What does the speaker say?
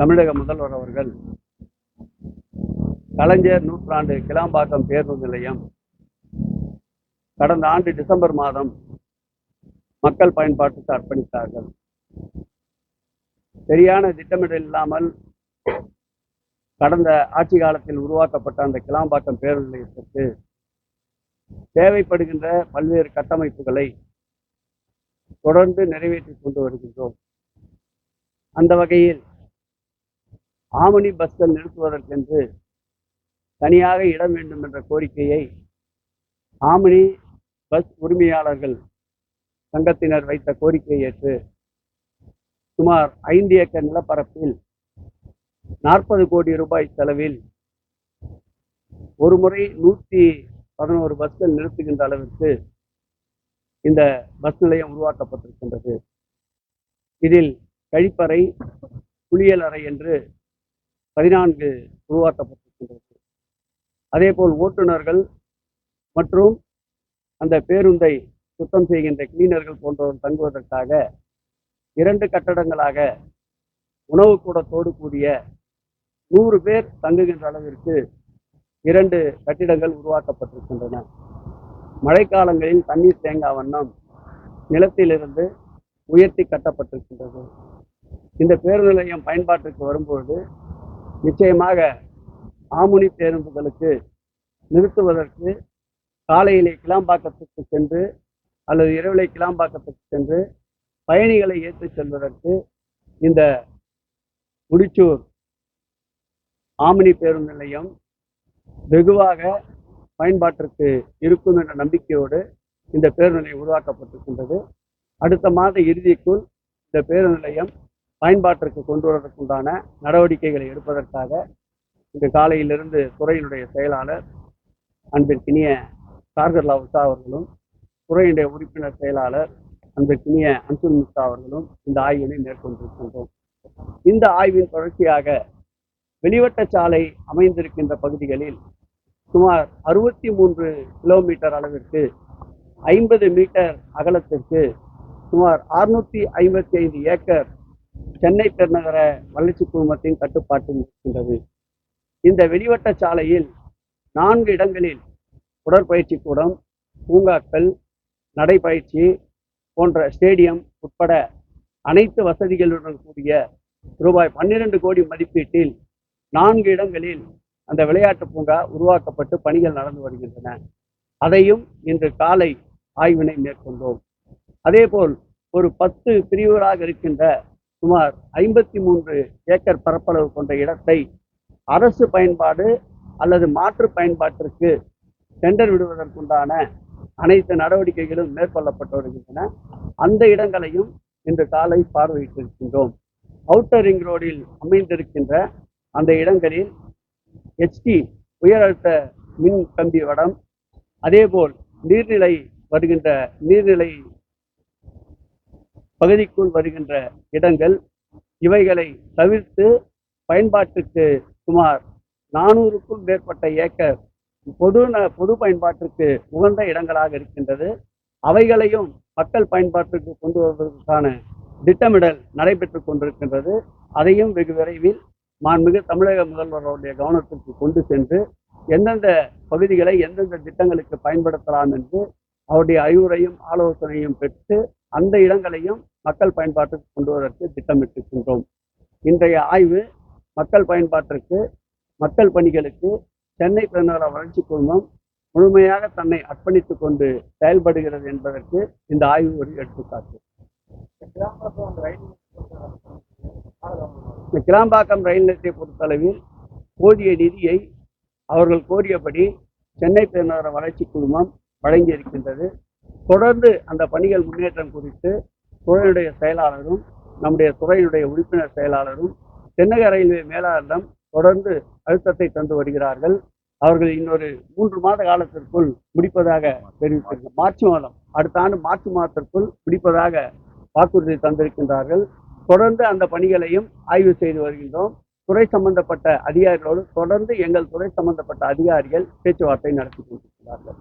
தமிழக முதல்வர் அவர்கள் கலைஞர் நூற்றாண்டு கிளாம்பாக்கம் பேருந்து நிலையம் கடந்த ஆண்டு டிசம்பர் மாதம் மக்கள் பயன்பாட்டுக்கு அர்ப்பணித்தார்கள். சரியான திட்டமிடல் இல்லாமல் கடந்த ஆட்சி காலத்தில் உருவாக்கப்பட்ட அந்த கிளாம்பாக்கம் பேருந்து நிலையத்திற்கு தேவைப்படுகின்ற பல்வேறு கட்டமைப்புகளை தொடர்ந்து நிறைவேற்றி கொண்டு வருகின்றோம். அந்த வகையில் ஆமணி பஸ்கள் நிறுத்துவதற்கென்று தனியாக இடம் வேண்டும் என்ற கோரிக்கையை ஆமணி பஸ் உரிமையாளர்கள் சங்கத்தினர் வைத்த கோரிக்கையை ஏற்று சுமார் ஐந்து ஏக்கர் நிலப்பரப்பில் நாற்பது கோடி ரூபாய் செலவில் ஒரு முறை நூற்றி பதினோரு பஸ்கள் நிறுத்துகின்ற அளவிற்கு இந்த பஸ் நிலையம் உருவாக்கப்பட்டிருக்கின்றது. இதில் கழிப்பறை குளியலறை என்று பதினான்கு உருவாக்கப்பட்டிருக்கின்றது. அதேபோல் ஓட்டுநர்கள் மற்றும் அந்த பேருந்தை சுத்தம் செய்கின்ற கிளீனர்கள் போன்றவர்கள் தங்குவதற்காக இரண்டு கட்டடங்களாக உணவு கூடத்தோடு கூடிய நூறு பேர் தங்குகின்ற அளவிற்கு இரண்டு கட்டிடங்கள் உருவாக்கப்பட்டிருக்கின்றன. மழைக்காலங்களில் தண்ணீர் தேங்கா வண்ணம் நிலத்திலிருந்து உயர்த்தி கட்டப்பட்டிருக்கின்றது. இந்த பேருந்து நிலையம் பயன்பாட்டுக்கு வரும்பொழுது நிச்சயமாக ஆமுனி பேருந்துகளுக்கு நிறுத்துவதற்கு காலையிலே கிளாம்பாக்கத்துக்கு சென்று அல்லது இரவிலே கிளாம்பாக்கத்துக்கு சென்று பயணிகளை ஏற்றுச் செல்வதற்கு இந்த முடிச்சூர் ஆமினி பேருந்து நிலையம் வெகுவாக பயன்பாட்டிற்கு இருக்கும் என்ற நம்பிக்கையோடு இந்த பேருந்து நிலையம் உருவாக்கப்பட்டிருக்கின்றது. அடுத்த மாத இறுதிக்குள் இந்த பேருந்து நிலையம் பயன்பாட்டிற்கு கொண்டு வருவதற்குண்டான நடவடிக்கைகளை எடுப்பதற்காக இன்று காலையிலிருந்து துறையினுடைய செயலாளர் அன்பிற்கினிய சார்கர்லா உஷா அவர்களும் துறையினுடைய உறுப்பினர் செயலாளர் அன்பிற்கினிய அன்சுல் முஸ்தா அவர்களும் இந்த ஆய்வினை மேற்கொண்டிருக்கின்றோம். இந்த ஆய்வின் தொடர்ச்சியாக வெளிவட்ட சாலை அமைந்திருக்கின்ற பகுதிகளில் சுமார் அறுபத்தி மூன்று கிலோமீட்டர் அளவிற்கு ஐம்பது மீட்டர் அகலத்திற்கு சுமார் அறுநூற்றி ஐம்பத்தி ஐந்து ஏக்கர் சென்னை பெருநகர வளர்ச்சி குழுமத்தின் கட்டுப்பாட்டில் இருக்கின்றது இந்த வெளிவட்ட சாலையில் நான்கு இடங்களில் உடற்பயிற்சி கூடம் பூங்காக்கள் நடைபயிற்சி போன்ற ஸ்டேடியம் உட்பட அனைத்து வசதிகளுடன் கூடிய ரூபாய் பன்னிரண்டு கோடி மதிப்பீட்டில் நான்கு இடங்களில் அந்த விளையாட்டு பூங்கா உருவாக்கப்பட்டு பணிகள் நடந்து வருகின்றன. அதையும் இன்று காலை ஆய்வினை மேற்கொண்டோம். அதேபோல் ஒரு பத்து பிரிவுகளாக இருக்கின்ற சுமார் ஐம்பத்தி மூன்று ஏக்கர் பரப்பளவு கொண்ட இடத்தை அரசு பயன்பாடு அல்லது மாற்று பயன்பாட்டிற்கு டெண்டர் விடுவதற்குண்டான அனைத்து நடவடிக்கைகளும் மேற்கொள்ளப்பட்டு வருகின்றன. அந்த இடங்களையும் இன்று காலை பார்வையிட்டிருக்கின்றோம். அவுட்டர் ரிங் ரோடில் அமைந்திருக்கின்ற அந்த இடங்களில் ஹெச்டி உயர் அழுத்த மின் கம்பி வடம் அதேபோல் நீர்நிலை வருகின்ற நீர்நிலை பகுதிக்குள் வருகின்ற இடங்கள் இவைகளை தவிர்த்து பயன்பாட்டுக்கு சுமார் நானூறுக்கும் மேற்பட்ட ஏக்கர் பொது ந- பொது பயன்பாட்டிற்கு உகந்த இடங்களாக இருக்கின்றது. அவைகளையும் மக்கள் பயன்பாட்டிற்கு கொண்டு வருவதற்கான திட்டமிடல் நடைபெற்றுக் கொண்டிருக்கின்றது. அதையும் வெகு விரைவில் மாண்புமிகு தமிழக முதல்வருடைய கவனத்திற்கு கொண்டு சென்று எந்தெந்த பகுதிகளை எந்தெந்த திட்டங்களுக்கு பயன்படுத்தலாம் என்று அவருடைய அறிவுரையும் ஆலோசனையும் பெற்று அந்த இடங்களையும் மக்கள் பயன்பாட்டுக்கு கொண்டு வருவதற்கு திட்டமிட்டிருக்கின்றோம். இன்றைய ஆய்வு மக்கள் பயன்பாட்டிற்கு மக்கள் பணிகளுக்கு சென்னை பெருநகர வளர்ச்சி குழுமம் முழுமையாக தன்னை அர்ப்பணித்துக் கொண்டு செயல்படுகிறது என்பதற்கு இந்த ஆய்வு ஒரு எடுத்துக்காட்டு. இந்த ரயில் நிலையத்தை பொறுத்தளவில் போதிய நிதியை அவர்கள் கோரியபடி சென்னை பெருநகர வளர்ச்சி குழுமம் வழங்கி இருக்கின்றது தொடர்ந்து அந்த பணிகள் முன்னேற்றம் குறித்து துறையினுடைய செயலாளரும் நம்முடைய துறையினுடைய உறுப்பினர் செயலாளரும் தென்னக ரயில்வே மேலாளரிடம் தொடர்ந்து அழுத்தத்தை தந்து வருகிறார்கள். அவர்கள் இன்னொரு மூன்று மாத காலத்திற்குள் முடிப்பதாக தெரிவித்திருக்க மார்ச் மாதம் அடுத்த ஆண்டு மார்ச் மாதத்திற்குள் முடிப்பதாக வாக்குறுதி தந்திருக்கின்றார்கள். தொடர்ந்து அந்த பணிகளையும் ஆய்வு செய்து வருகின்றோம். துறை சம்பந்தப்பட்ட அதிகாரிகளோடு தொடர்ந்து எங்கள் துறை சம்பந்தப்பட்ட அதிகாரிகள் பேச்சுவார்த்தை நடத்தி கொண்டிருக்கிறார்கள்.